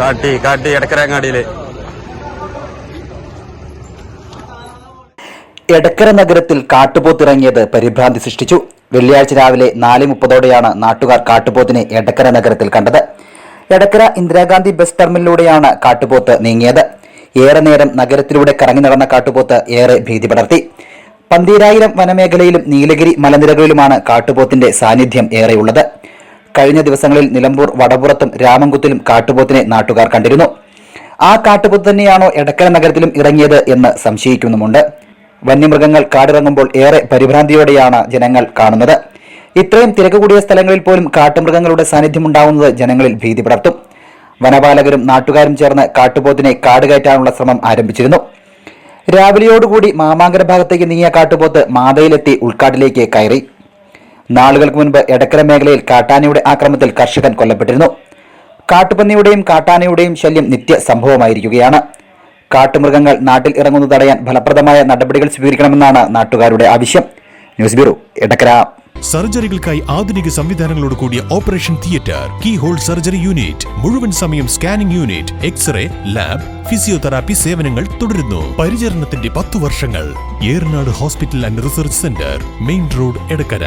കാട്ടി കാട്ടി എടക്കരങ്ങാടിയിൽ. എടക്കര നഗരത്തിൽ കാട്ടുപോത്തിറങ്ങിയത് പരിഭ്രാന്തി സൃഷ്ടിച്ചു. വെള്ളിയാഴ്ച രാവിലെ നാല് മുപ്പതോടെയാണ് നാട്ടുകാർ കാട്ടുപോത്തിനെ എടക്കര നഗരത്തിൽ കണ്ടത്. എടക്കര ഇന്ദിരാഗാന്ധി ബസ് ടെർമിനലിലൂടെയാണ് കാട്ടുപോത്ത് നീങ്ങിയത്. ഏറെ നേരം നഗരത്തിലൂടെ കറങ്ങി നടന്ന കാട്ടുപോത്ത് ഏറെ ഭീതി പടർത്തി. പന്തീരായിരം വനമേഖലയിലും നീലഗിരി മലനിരകളിലുമാണ് കാട്ടുപോത്തിന്റെ സാന്നിധ്യം ഏറെയുള്ളത്. കഴിഞ്ഞ ദിവസങ്ങളിൽ നിലമ്പൂർ വടപുറത്തും രാമൻകുത്തിലും കാട്ടുപോത്തിനെ നാട്ടുകാർ കണ്ടിരുന്നു. ആ കാട്ടുപോത്ത് തന്നെയാണോ എടക്കര നഗരത്തിലും ഇറങ്ങിയത് എന്ന് സംശയിക്കുന്നുമുണ്ട്. വന്യമൃഗങ്ങൾ കാടിറങ്ങുമ്പോൾ ഏറെ പരിഭ്രാന്തിയോടെയാണ് ജനങ്ങൾ കാണുന്നത്. ഇത്രയും തിരക്ക് കൂടിയ സ്ഥലങ്ങളിൽ പോലും കാട്ടുമൃഗങ്ങളുടെ സാന്നിധ്യം ഉണ്ടാവുന്നത് ജനങ്ങളിൽ ഭീതി പടർത്തും. വനപാലകരും നാട്ടുകാരും ചേർന്ന് കാട്ടുപോത്തിനെ കാട് കയറ്റാനുള്ള ശ്രമം ആരംഭിച്ചിരുന്നു. രാവിലെയോടുകൂടി മാമാങ്കര ഭാഗത്തേക്ക് നീങ്ങിയ കാട്ടുപോത്ത് മാതയിലെത്തി ഉൾക്കാട്ടിലേക്ക് കയറി. നാളുകൾക്ക് മുൻപ് എടക്കര മേഖലയിൽ കാട്ടാനയുടെ ആക്രമത്തിൽ കർഷകൻ കൊല്ലപ്പെട്ടിരുന്നു. കാട്ടുപന്നിയുടെയും കാട്ടാനയുടെയും ശല്യം നിത്യ സംഭവമായിരിക്കുകയാണ്. കാട്ടുമൃഗങ്ങൾ നാട്ടിൽ ഇറങ്ങുന്നത് തടയാൻ ഫലപ്രദമായ നടപടികൾ സ്വീകരിക്കണമെന്നാണ് നാട്ടുകാരുടെ ആവശ്യം. News bureau Edakkara. സർജറികൾക്കായി ആധുനിക സംവിധാനങ്ങളോട് കൂടിയ operation theatre keyhole surgery unit മുഴുവൻ സമയം scanning unit X ray lab physiotherapy സേവനങ്ങൾ തുടരുന്നു. പരിചരണത്തിന്റെ പത്തു വർഷങ്ങൾ. Eranad hospital and research centre main road Edakkara.